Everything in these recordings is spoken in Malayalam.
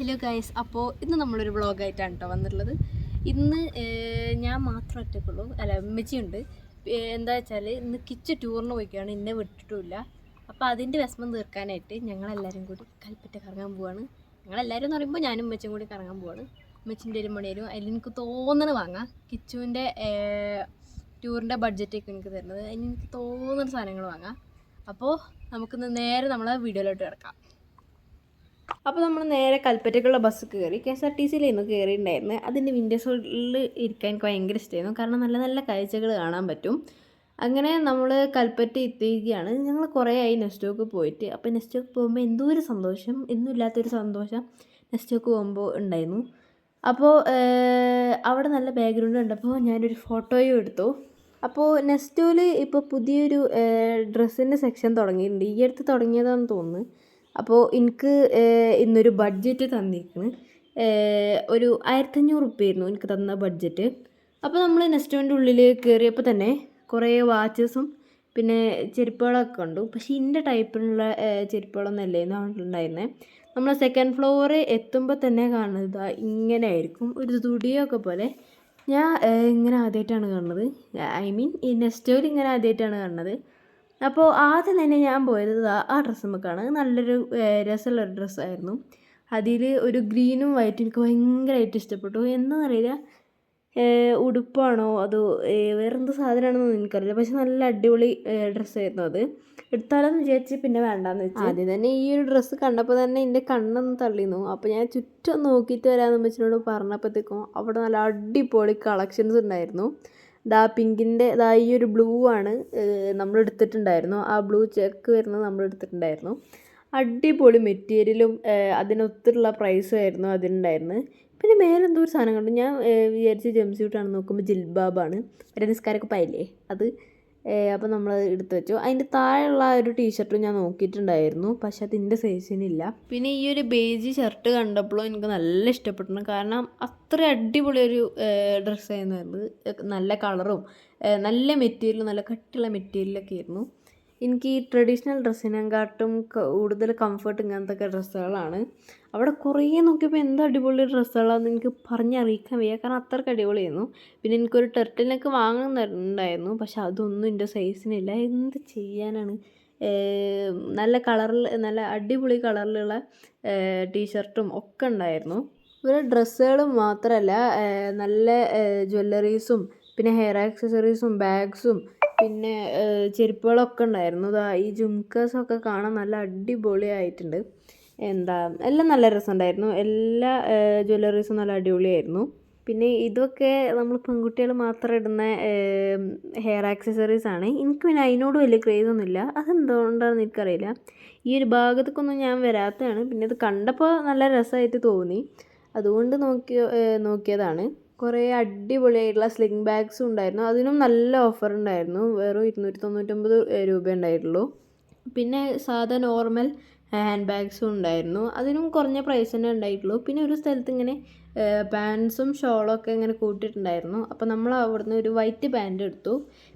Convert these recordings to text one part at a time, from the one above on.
ഹലോ ഗൈസ് അപ്പോൾ ഇന്ന് നമ്മളൊരു വ്ളോഗായിട്ടാണ് കേട്ടോ വന്നിട്ടുള്ളത്. ഇന്ന് ഞാൻ മാത്രം ഒറ്റക്കുള്ളൂ. അല്ല ഉമ്മച്ചിയുണ്ട് എന്താ വെച്ചാൽ ഇന്ന് കിച്ച് ടൂറിന് പോയിക്കാണ്. ഇന്നെ വിട്ടിട്ടുമില്ല. അപ്പോൾ അതിന്റെ വിഷമം തീർക്കാനായിട്ട് ഞങ്ങളെല്ലാവരും കൂടി കൽപ്പറ്റ കറങ്ങാൻ പോവാണ്. ഞങ്ങളെല്ലാവരും എന്ന് പറയുമ്പോൾ ഞാനും ഉമ്മച്ചും കൂടി കറങ്ങാൻ പോവാണ്. ഉമ്മച്ചിന്റെ ഒരു മണിയരും അതിൽ എനിക്ക് തോന്നണ വാങ്ങാം. കിച്ചുവിന്റെ ടൂറിന്റെ ബഡ്ജറ്റൊക്കെ എനിക്ക് തരുന്നത്. അതിന് എനിക്ക് തോന്നുന്ന സാധനങ്ങൾ വാങ്ങാം. അപ്പോൾ നമുക്കിന്ന് നേരെ നമ്മളെ വീഡിയോയിലോട്ട് കിടക്കാം. അപ്പോൾ നമ്മൾ നേരെ കൽപ്പറ്റയ്ക്കുള്ള ബസ് കയറി കെ എസ് ആർ ടി സിയിലായിരുന്നു കയറിയിട്ടുണ്ടായിരുന്നത് അതിന്റെ വിൻഡോ സൈഡിൽ ഇരിക്കാൻ എനിക്ക് ഭയങ്കര ഇഷ്ടമായിരുന്നു കാരണം നല്ല നല്ല കാഴ്ചകൾ കാണാൻ പറ്റും. അങ്ങനെ നമ്മൾ കൽപ്പറ്റ എത്തിയിരിക്കുകയാണ്. ഞങ്ങൾ കുറേ ആയി നെസ്റ്റോക്ക് പോയിട്ട്. അപ്പോൾ നെസ്റ്റോക്ക് പോകുമ്പോൾ എന്തോ ഒരു സന്തോഷം. എന്നും ഇല്ലാത്തൊരു സന്തോഷം നെസ്റ്റോക്ക് പോകുമ്പോൾ ഉണ്ടായിരുന്നു. അപ്പോൾ അവിടെ നല്ല ബാക്ക്ഗ്രൗണ്ട് കണ്ടപ്പോൾ ഞാനൊരു ഫോട്ടോയും എടുത്തു. അപ്പോൾ നെസ്റ്റോയിൽ ഇപ്പോൾ പുതിയൊരു ഡ്രസ്സിന്റെ സെക്ഷൻ തുടങ്ങിയിട്ടുണ്ട്. ഈ അടുത്ത് തുടങ്ങിയതാണെന്ന് തോന്നുന്നു. അപ്പോൾ എനിക്ക് ഇന്നൊരു ബഡ്ജറ്റ് തന്നിരിക്കുന്നു ഒരു ആയിരത്തഞ്ഞൂറ് ഉറുപ്പ്യായിരുന്നു എനിക്ക് തന്ന ബഡ്ജറ്റ് അപ്പോൾ നമ്മൾ നെസ്റ്റോന്റെ ഉള്ളിൽ കയറിയപ്പോൾ തന്നെ കുറേ വാച്ചസും പിന്നെ ചെരുപ്പുകളൊക്കെ കണ്ടു. പക്ഷേ ഇന്റെ ടൈപ്പിലുള്ള ചെരുപ്പുകളൊന്നും അല്ലായിരുന്നു ഉണ്ടായിരുന്നത് നമ്മൾ സെക്കൻഡ് ഫ്ലോർ എത്തുമ്പോൾ തന്നെ കാണുന്നത് ഇങ്ങനെ ആയിരിക്കും. ഒരു തുടിയൊക്കെ പോലെ. ഞാൻ ഇങ്ങനെ ആദ്യമായിട്ടാണ് കാണുന്നത്. ഐ മീൻ ഈ നെസ്റ്റോയിൽ ഇങ്ങനെ ആദ്യമായിട്ടാണ് കാണുന്നത്. അപ്പോൾ ആദ്യം തന്നെ ഞാൻ പോയത് ആ ഡ്രസ്സ് നമുക്കാണ്. നല്ലൊരു രസമുള്ള രസമുള്ളൊരു ഡ്രസ്സായിരുന്നു അതിൽ ഒരു ഗ്രീനും വൈറ്റും എനിക്ക് ഭയങ്കരമായിട്ട് ഇഷ്ടപ്പെട്ടു. എന്താണെന്നറിയില്ല ഏർ, ഉടുപ്പാണോ അതോ വേറെന്ത് സാധനമാണെന്നൊന്നും എനിക്കറിയില്ല. പക്ഷെ നല്ല അടിപൊളി ഡ്രസ്സായിരുന്നു അത്. എടുത്താലെന്ന് വിചാരിച്ച് പിന്നെ വേണ്ടാന്ന് വെച്ചു. ആദ്യം തന്നെ ഈ ഒരു ഡ്രസ്സ് കണ്ടപ്പോൾ തന്നെ എന്റെ കണ്ണൊന്ന് തള്ളിന്നു. അപ്പോൾ ഞാൻ ചുറ്റും നോക്കിയിട്ട് വരാമെന്ന് അമ്മച്ചിനോട് പറഞ്ഞപ്പോഴത്തേക്കും അവിടെ നല്ല അടിപൊളി കളക്ഷൻസ് ഉണ്ടായിരുന്നു. ദാ പിങ്കിന്റെ ദാ ഈ ഒരു ബ്ലൂ ആണ് നമ്മൾ എടുത്തിട്ടുണ്ടായിരുന്നു ആ ബ്ലൂ ചെക്ക് വരുന്നത് നമ്മൾ എടുത്തിട്ടുണ്ടായിരുന്നു അടിപൊളി മെറ്റീരിയലും അതിനൊത്തുള്ള പ്രൈസും ആയിരുന്നു അതിനുണ്ടായിരുന്നത്. പിന്നെ മേലെ എന്തോ ഒരു സാധനം കണ്ടു. ഞാൻ വിചാരിച്ച് ജംസ് സ്യൂട്ടാണ് നോക്കുമ്പോൾ ജിൽബാബാണ്. ഒരു നിസ്കാരൊക്കെ പായില്ലേ അത് അപ്പോൾ നമ്മൾ എടുത്തു വെച്ചു. അതിന്റെ താഴെയുള്ള ഒരു ടീഷർട്ടും ഞാൻ നോക്കിയിട്ടുണ്ടായിരുന്നു. പക്ഷെ അതിന്റെ സൈസിനില്ല പിന്നെ ഈ ഒരു ബേജി ഷർട്ട് കണ്ടപ്പോഴും എനിക്ക് നല്ല ഇഷ്ടപ്പെട്ടു കാരണം അത്ര അടിപൊളി ഒരു ഡ്രസ്സായിരുന്നു അത് നല്ല കളറും നല്ല മെറ്റീരിയലും നല്ല കട്ടിയുള്ള മെറ്റീരിയലൊക്കെ ആയിരുന്നു. എനിക്ക് ഈ ട്രഡീഷണൽ ഡ്രസ്സിനെക്കാട്ടും കൂടുതൽ കംഫർട്ട് ഇങ്ങനത്തെ ഡ്രസ്സുകളാണ്. അവിടെ കുറേ നോക്കിയപ്പോൾ എന്ത് അടിപൊളി ഡ്രസ്സുകളാണെന്ന് എനിക്ക് പറഞ്ഞറിയിക്കാൻ വയ്യ. കാരണം അത്രയ്ക്ക് അടിപൊളിയായിരുന്നു. പിന്നെ എനിക്കൊരു ടെർട്ടിനൊക്കെ വാങ്ങുന്നുണ്ടായിരുന്നു. പക്ഷെ അതൊന്നും എന്റെ സൈസിനില്ല എന്ത് ചെയ്യാനാണ്? നല്ല കളറിൽ നല്ല അടിപൊളി കളറിലുള്ള ടീഷർട്ടും ഒക്കെ ഉണ്ടായിരുന്നു. ഇവരുടെ ഡ്രസ്സുകൾ മാത്രമല്ല നല്ല ജ്വല്ലറീസും പിന്നെ ഹെയർ ആക്സസറീസും ബാഗ്സും പിന്നെ ചെരുപ്പുകളൊക്കെ ഉണ്ടായിരുന്നു. ദാ ഈ ജുംക്കാസൊക്കെ കാണാൻ നല്ല അടിപൊളിയായിട്ടുണ്ട്. എന്താ എല്ലാം നല്ല രസമുണ്ടായിരുന്നു. എല്ലാ ജ്വല്ലറീസും നല്ല അടിപൊളിയായിരുന്നു. പിന്നെ ഇതൊക്കെ നമ്മൾ പെൺകുട്ടികൾ മാത്രം ഇടുന്ന ഹെയർ ആക്സസറീസ് ആണ്. എനിക്ക് പിന്നെ അതിനോട് വലിയ ക്രേസ് ഒന്നുമില്ല അതെന്തുകൊണ്ടാണെന്ന് എനിക്കറിയില്ല. ഈ ഒരു ഭാഗത്തേക്കൊന്നും ഞാൻ വരാത്തതാണ്. പിന്നെ ഇത് കണ്ടപ്പോൾ നല്ല രസമായിട്ട് തോന്നി. അതുകൊണ്ട് നോക്കിയ നോക്കിയതാണ്. കുറേ അടിപൊളിയായിട്ടുള്ള സ്ലിംഗ് ബാഗ്സും ഉണ്ടായിരുന്നു. അതിനും നല്ല ഓഫർ ഉണ്ടായിരുന്നു. വെറും ഇരുന്നൂറ്റി തൊണ്ണൂറ്റൊമ്പത് രൂപ ഉണ്ടായിട്ടുള്ളൂ. പിന്നെ സാധാ നോർമൽ ഹാൻഡ് ബാഗ്സും ഉണ്ടായിരുന്നു. അതിനും കുറഞ്ഞ പ്രൈസ് തന്നെ ഉണ്ടായിട്ടുള്ളൂ. പിന്നെ ഒരു സ്ഥലത്ത് ഇങ്ങനെ പാൻസും ഷോളും ഒക്കെ ഇങ്ങനെ കൂട്ടിയിട്ടുണ്ടായിരുന്നു. അപ്പോൾ നമ്മൾ അവിടുന്ന് ഒരു വൈറ്റ് പാന്റ് എടുത്തു.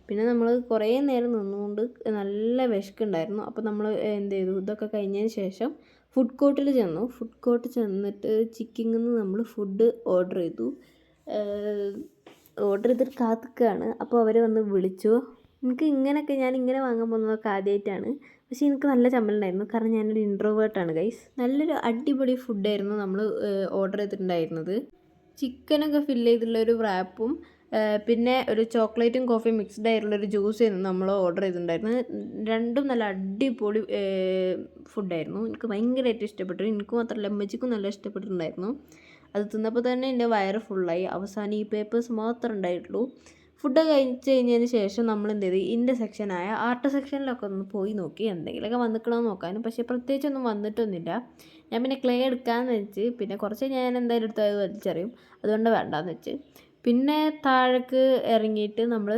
പിന്നെ നമ്മൾ കുറേ നേരം നിന്നുകൊണ്ട് നല്ല വിശക്കുണ്ടായിരുന്നു. അപ്പോൾ നമ്മൾ എന്ത് ചെയ്തു? ഇതൊക്കെ കഴിഞ്ഞതിന് ശേഷം ഫുഡ് കോർട്ടിൽ ചെന്നു. ഫുഡ് കോർട്ട് ചെന്നിട്ട് ചിക്കിങ്ങിൽ നിന്ന് നമ്മൾ ഫുഡ് ഓർഡർ ചെയ്തു. ഓർഡർ ചെയ്തിട്ട് കാത്തിക്കുകയാണ് അപ്പോൾ അവർ വന്ന് വിളിച്ചു. എനിക്ക് ഇങ്ങനെയൊക്കെ ഞാൻ ഇങ്ങനെ വാങ്ങാൻ പോകുന്നതൊക്കെ ആദ്യമായിട്ടാണ് പക്ഷേ എനിക്ക് നല്ല ചമ്മലുണ്ടായിരുന്നു കാരണം ഞാനൊരു ഇൻട്രോവേർട്ടാണ് ഗൈസ് നല്ലൊരു അടിപൊളി ഫുഡായിരുന്നു നമ്മൾ ഓർഡർ ചെയ്തിട്ടുണ്ടായിരുന്നത്. ചിക്കനൊക്കെ ഫില്ല് ചെയ്തിട്ടുള്ള ഒരു റാപ്പും പിന്നെ ഒരു ചോക്ലേറ്റും കോഫിയും മിക്സ്ഡ് ആയിട്ടുള്ള ഒരു ജ്യൂസ് ആയിരുന്നു നമ്മൾ ഓർഡർ ചെയ്തിട്ടുണ്ടായിരുന്നത്. രണ്ടും നല്ല അടിപൊളി ഫുഡായിരുന്നു എനിക്ക് ഭയങ്കരമായിട്ട് ഇഷ്ടപ്പെട്ടു. എനിക്ക് മാത്രമല്ല അമ്മച്ചിക്കും നല്ല ഇഷ്ടപ്പെട്ടിട്ടുണ്ടായിരുന്നു. അത് തിന്നപ്പോൾ തന്നെ എന്റെ വയറ് ഫുള്ളായി അവസാനം ഈ പേപ്പേഴ്സ് മാത്രമേ ഉണ്ടായിട്ടുള്ളൂ. ഫുഡ് കഴിച്ച് കഴിഞ്ഞതിന് ശേഷം നമ്മൾ എന്ത് ചെയ്തു? ഇന്റെ സെക്ഷനായ ആർട്ട് സെക്ഷനിലൊക്കെ ഒന്ന് പോയി നോക്കി. എന്തെങ്കിലുമൊക്കെ വന്നിക്കണമെന്ന് നോക്കാനും. പക്ഷേ പ്രത്യേകിച്ചൊന്നും വന്നിട്ടൊന്നുമില്ല. ഞാൻ പിന്നെ ക്ലേ എടുക്കാമെന്ന് വെച്ച് പിന്നെ കുറച്ച് ഞാൻ എന്തായാലും എടുത്ത് വലിച്ചെറിയും. അതുകൊണ്ട് വേണ്ടാന്ന് വെച്ച്. പിന്നെ താഴേക്ക് ഇറങ്ങിയിട്ട് നമ്മൾ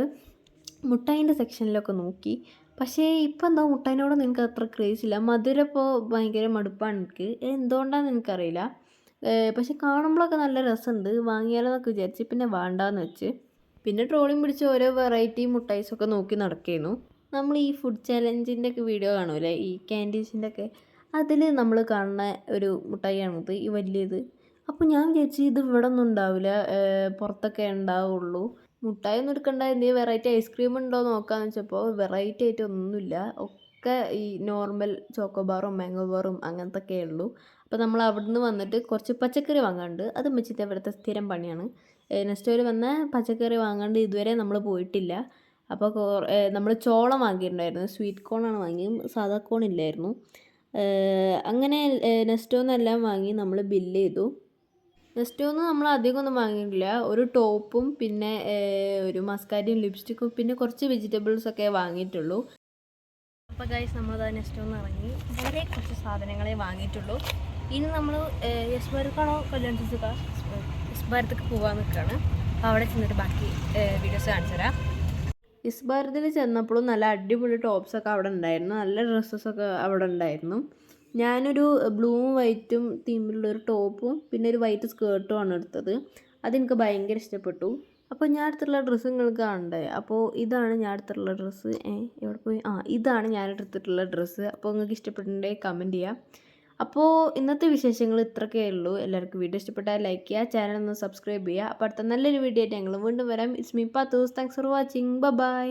മുട്ടായിന്റെ സെക്ഷനിലൊക്കെ നോക്കി. പക്ഷേ ഇപ്പം എന്താ മുട്ടായിനോട് നിങ്ങൾക്ക് അത്ര ക്രേസ് ഇല്ല? മധുരം ഇപ്പോൾ ഭയങ്കര മടുപ്പാണ് എനിക്ക്. എന്തുകൊണ്ടാണെന്ന് എനിക്കറിയില്ല പക്ഷെ കാണുമ്പോഴൊക്കെ നല്ല രസമുണ്ട് വാങ്ങിയാലോ എന്നൊക്കെ വിചാരിച്ച്. പിന്നെ വേണ്ടാന്ന് വെച്ച്. പിന്നെ ട്രോളിങ് പിടിച്ച് ഓരോ വെറൈറ്റി മുട്ടായിസൊക്കെ നോക്കി നടക്കായിരുന്നു നമ്മൾ ഈ ഫുഡ് ചാലഞ്ചിന്റെ ഒക്കെ വീഡിയോ കാണൂലേ? ഈ ക്യാൻഡീസിന്റെ ഒക്കെ അതിൽ നമ്മൾ കാണുന്ന ഒരു മുട്ടായിയാണിത്. ഈ വലിയത് അപ്പോൾ ഞാൻ വിചാരിച്ചു ഇത് ഇവിടെ ഒന്നും ഉണ്ടാവില്ല പുറത്തൊക്കെ ഉണ്ടാവുള്ളൂ. മുട്ടായി ഒന്നും എടുക്കണ്ട. എന്തെങ്കിലും വെറൈറ്റി ഐസ്ക്രീം ഉണ്ടോ നോക്കാന്ന് വെച്ചപ്പോൾ വെറൈറ്റി ആയിട്ട് ഒന്നുമില്ല. ഒക്കെ ഈ നോർമൽ ചോക്കോബാറും മാംഗോ ബാറും അങ്ങനത്തെ ഒക്കെ ഉള്ളൂ. അപ്പോൾ നമ്മൾ അവിടുന്ന് വന്നിട്ട് കുറച്ച് പച്ചക്കറി വാങ്ങാണ്ട് അത് വെച്ചിട്ട് ഇവിടുത്തെ സ്ഥിരം പണിയാണ്. നെക്സ്റ്റ് വന്ന പച്ചക്കറി വാങ്ങാണ്ട് ഇതുവരെ നമ്മൾ പോയിട്ടില്ല. അപ്പോൾ നമ്മൾ ചോളം വാങ്ങിയിട്ടുണ്ടായിരുന്നു. സ്വീറ്റ് കോണാണ് വാങ്ങിയത്. സാധാ കോൺ ഇല്ലായിരുന്നു. അങ്ങനെ നെസ്റ്റോന്നെല്ലാം വാങ്ങി നമ്മൾ ബില്ല് ചെയ്തു. നെസ്റ്റോന്ന് നമ്മൾ അധികം ഒന്നും വാങ്ങിയിട്ടില്ല. ഒരു ടോപ്പും പിന്നെ ഒരു മസ്കാരിയും ലിപ്സ്റ്റിക്കും പിന്നെ കുറച്ച് വെജിറ്റബിൾസ് ഒക്കെ വാങ്ങിയിട്ടുള്ളൂ. അപ്പോൾ ഗൈസ് നമ്മൾ നെസ്റ്റോന്ന് ഇറങ്ങി. വളരെ കുറച്ച് സാധനങ്ങളെ വാങ്ങിയിട്ടുള്ളൂ. ഇനി നമ്മൾ യെസ് കല്യാണ കല്യാൺ സിസുക യെസ് ഭാരത്തൊക്കെ പോകാൻ നിൽക്കുകയാണ് അപ്പോൾ അവിടെ ചെന്നിട്ട് ബാക്കി വീഡിയോസ് കാണിച്ചു തരാം. യെസ് ചെന്നപ്പോഴും നല്ല അടിപൊളി ടോപ്സൊക്കെ അവിടെ ഉണ്ടായിരുന്നു. നല്ല ഡ്രസ്സസൊക്കെ അവിടെ ഉണ്ടായിരുന്നു. ഞാനൊരു ബ്ലൂവും വൈറ്റും തീമിലുള്ള ഒരു ടോപ്പും പിന്നെ ഒരു വൈറ്റ് സ്കേർട്ടും ആണ് എടുത്തത്. അതെനിക്ക് ഭയങ്കര ഇഷ്ടപ്പെട്ടു. അപ്പോൾ ഞാൻ എടുത്തിട്ടുള്ള ഡ്രസ്സ് നിങ്ങൾക്ക് കാണണ്ടേ? അപ്പോൾ ഇതാണ് ഞാൻ എടുത്തിട്ടുള്ള ഡ്രസ്സ് എവിടെ പോയി? ആ ഇതാണ് ഞാൻ എടുത്തിട്ടുള്ള ഡ്രസ്സ് അപ്പോൾ നിങ്ങൾക്ക് ഇഷ്ടപ്പെട്ടിട്ടുണ്ടെങ്കിൽ കമന്റ് ചെയ്യാം. അപ്പോൾ ഇന്നത്തെ വിശേഷങ്ങൾ ഇത്രയൊക്കെ ഉള്ളൂ. എല്ലാവർക്കും വീഡിയോ ഇഷ്ടപ്പെട്ടാൽ ലൈക്ക് ചെയ്യുക ചാനൽ ഒന്ന് സബ്സ്ക്രൈബ് ചെയ്യുക. അപ്പോൾ അടുത്ത നല്ലൊരു വീഡിയോ ആയിട്ട് ഞങ്ങൾ വീണ്ടും വരാം. It's me Pathu's thanks for watching by